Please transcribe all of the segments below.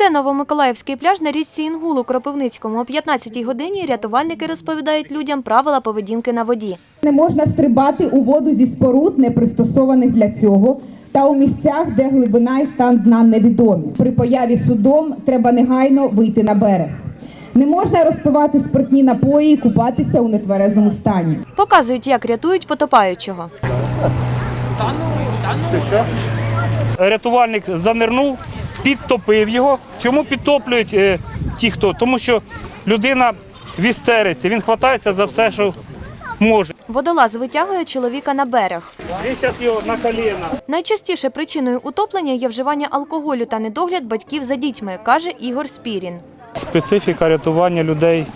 Це Новомиколаївський пляж на річці Інгул у Кропивницькому. О 15-й годині рятувальники розповідають людям правила поведінки на воді. Не можна стрибати у воду зі споруд, не пристосованих для цього, та у місцях, де глибина і стан дна невідомі. При появі судом треба негайно вийти на берег. Не можна розпивати спиртні напої і купатися у нетверезому стані. Показують, як рятують потопаючого. рятувальник занирнув, підтопив його. Чому підтоплюють е, ті, хто? Тому що людина в істериці, він хватається за все, що може. Водолаз витягує чоловіка на берег. Він зараз його на коліна. Найчастіше причиною утоплення є вживання алкоголю та недогляд батьків за дітьми, каже Ігор Спірін. Специфіка рятування людей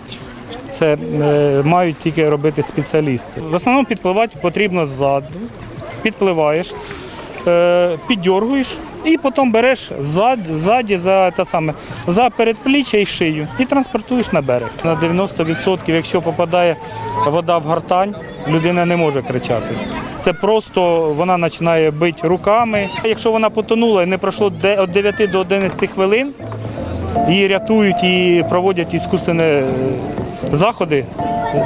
це е, мають тільки робити спеціалісти. В основному підпливати потрібно ззаду. Підпливаєш, е, піддергуєш і потім береш ззад, ззаді за те саме, за передпліччя і шию і транспортуєш на берег. На 90%, якщо попадає вода в гортань, людина не може кричати. Це просто вона починає бити руками. Якщо вона потонула і не пройшло від 9 до 11 хвилин, її рятують і проводять іскусственні заходи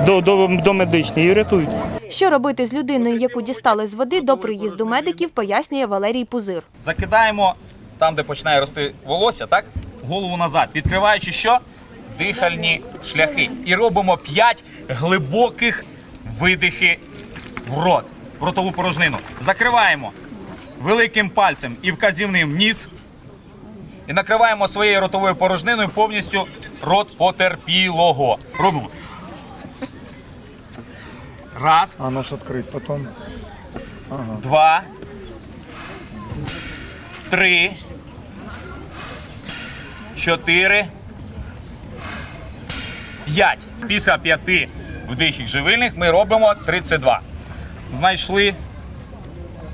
до, до, до медичні і рятують. Що робити з людиною, яку дістали з води до приїзду медиків, пояснює Валерій Пузир. Закидаємо там, де починає рости волосся, так? Голову назад, відкриваючи що? Дихальні шляхи. І робимо 5 глибоких видихи в рот, в ротову порожнину. Закриваємо великим пальцем і вказівним ніс. І накриваємо своєю ротовою порожниною повністю рот потерпілого. Робимо. Раз. А нос открыть потом. два, три, чотири, п'ять. Після п'яти вдихів живильних ми робимо 32. Знайшли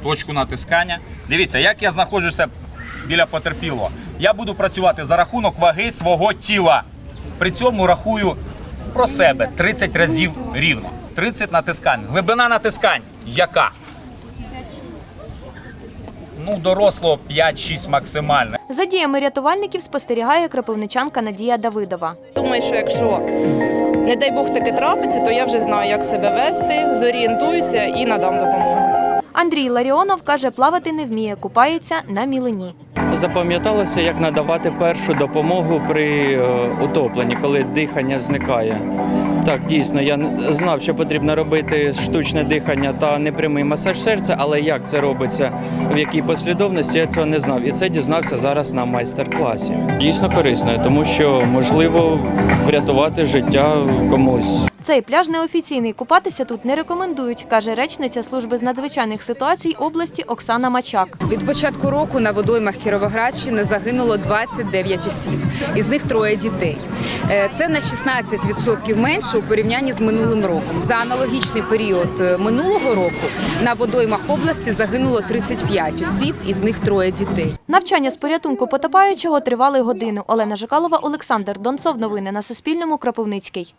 точку натискання. Дивіться, як я знаходжуся біля потерпілого. Я буду працювати за рахунок ваги свого тіла. При цьому рахую про себе 30 разів рівно. 30 натискань. Глибина натискань яка? Ну, дорослого 5-6 максимально. За діями рятувальників спостерігає кропивничанка Надія Давидова. Думаю, що якщо, не дай Бог таке трапиться, то я вже знаю, як себе вести, зорієнтуюся і надам допомогу. Андрій Ларіонов каже, плавати не вміє, купається на мілині. Запам'яталося, як надавати першу допомогу при е, утопленні, коли дихання зникає. Так, дійсно, я знав, що потрібно робити штучне дихання та непрямий масаж серця, але як це робиться, в якій послідовності, я цього не знав. І це дізнався зараз на майстер-класі. Дійсно корисно, тому що можливо врятувати життя комусь. Цей пляж неофіційний. Купатися тут не рекомендують, каже речниця служби з надзвичайних ситуацій області Оксана Мачак. Від початку року на водоймах Кіровоградщини загинуло 29 осіб, із них троє дітей. Е, Це на 16% менше у порівнянні з минулим роком. За аналогічний період е, минулого року на водоймах області загинуло 35 осіб, із них троє дітей. Навчання з порятунку потопаючого тривали годину. Олена Жикалова, Олександр Донцов. Новини на Суспільному. Кропивницький.